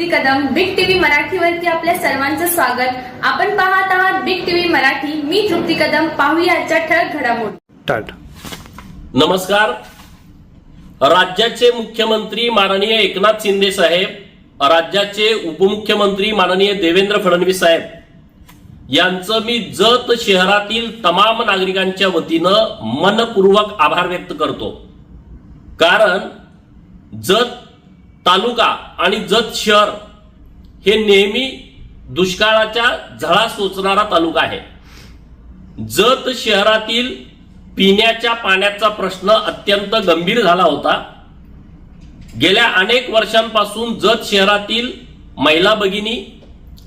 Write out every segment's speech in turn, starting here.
मराठीवरती आपल्या सर्वांचं स्वागत. आपण पाहत आहात बिग टीव्ही मराठी. मी तृप्ती कदम. पाहूया आजच्या ठळक घडामोडी. नमस्कार. राज्याचे मुख्यमंत्री माननीय एकनाथ शिंदे साहेब राज्याचे उपमुख्यमंत्री माननीय देवेंद्र फडणवीस साहेब यांचं मी जत शहरातील तमाम नागरिकांच्या वतीनं मनपूर्वक आभार व्यक्त करतो. कारण जत तालुका आणि जत शहर हे नेहमी दुष्काळाच्या झळा सोचणारा तालुका आहे. जत शहरातील पिण्याच्या पाण्याचा प्रश्न अत्यंत गंभीर झाला होता. गेल्या अनेक वर्षांपासून जत शहरातील महिला भगिनी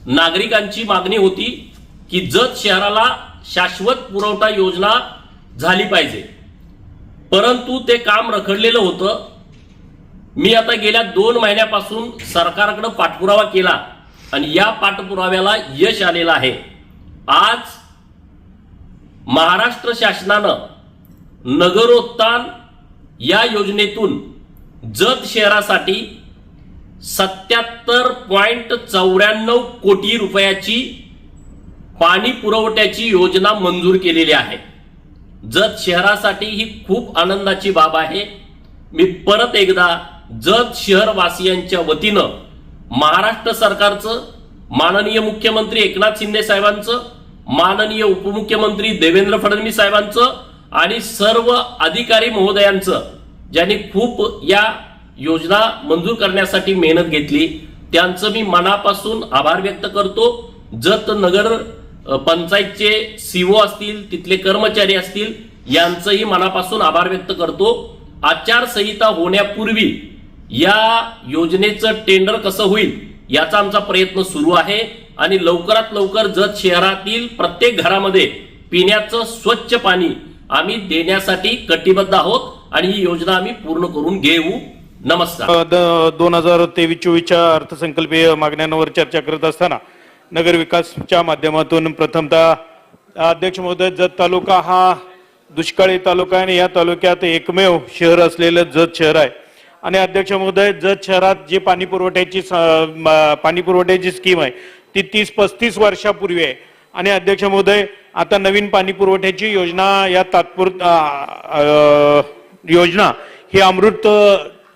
नागरिकांची मागणी होती की जत शहराला शाश्वत पुरवठा योजना झाली पाहिजे. परंतु ते काम रखडलेलं होतं. मी आता गेल्या दोन महिन्यापासून सरकारकडे पाठपुरावा केला आणि या पाठपुराव्याला यश आलेलं आहे. आज महाराष्ट्र शासनानं नगरोत्थान या योजनेतून जत शहरासाठी सत्याहत्तर पॉईंट चौऱ्याण्णव कोटी रुपयाची पाणी पुरवठ्याची योजना मंजूर केलेली आहे. जत शहरासाठी ही खूप आनंदाची बाब आहे. मी परत एकदा जत शहरवासियांच्या वतीनं महाराष्ट्र सरकारचं माननीय मुख्यमंत्री एकनाथ शिंदे साहेबांचं माननीय उपमुख्यमंत्री देवेंद्र फडणवीस साहेबांचं आणि सर्व अधिकारी महोदयांचं ज्यांनी खूप या योजना मंजूर करण्यासाठी मेहनत घेतली त्यांचं मी मनापासून आभार व्यक्त करतो. जत नगर पंचायतचे सीओ असतील तिथले कर्मचारी असतील यांचंही मनापासून आभार व्यक्त करतो. आचारसंहिता होण्यापूर्वी या योजनेचं टेंडर कसं होईल याचा आमचा प्रयत्न सुरू आहे. आणि लवकरात लवकर जत शहरातील प्रत्येक घरामध्ये पिण्याचं स्वच्छ पाणी आम्ही देण्यासाठी कटिबद्ध आहोत आणि ही योजना आम्ही पूर्ण करून घेऊ. नमस्कार. दोन हजार तेवीस चोवीसच्या अर्थसंकल्पीय मागण्यांवर चर्चा करत असताना नगर विकासच्या माध्यमातून प्रथमतः अध्यक्ष महोदय जत तालुका हा दुष्काळी तालुका आहे आणि या तालुक्यात एकमेव शहर असलेलं जत शहर आहे. आणि अध्यक्ष महोदय जत शहरात जी पाणी पुरवठ्याची स- म- पाणी पुरवठ्याची स्कीम आहे ती तीस पस्तीस वर्षापूर्वी आहे. आणि अध्यक्ष महोदय आता नवीन पाणी पुरवठ्याची योजना या तात्पुर योजना ही अमृत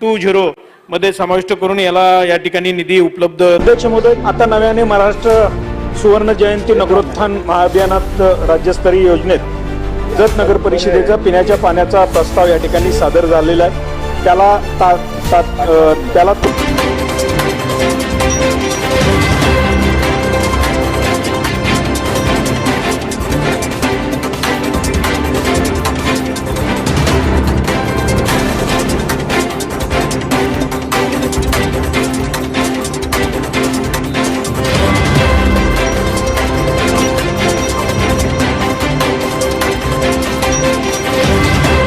टू झिरो मध्ये समाविष्ट करून याला या ठिकाणी निधी उपलब्ध अध्यक्ष महोदय आता नव्याने महाराष्ट्र सुवर्ण जयंती नगरोत्थान महाअभियानात राज्यस्तरीय योजनेत जत नगर परिषदेचा पिण्याच्या पाण्याचा प्रस्ताव या ठिकाणी सादर झालेला आहे. त्याला ता, ता, त्याला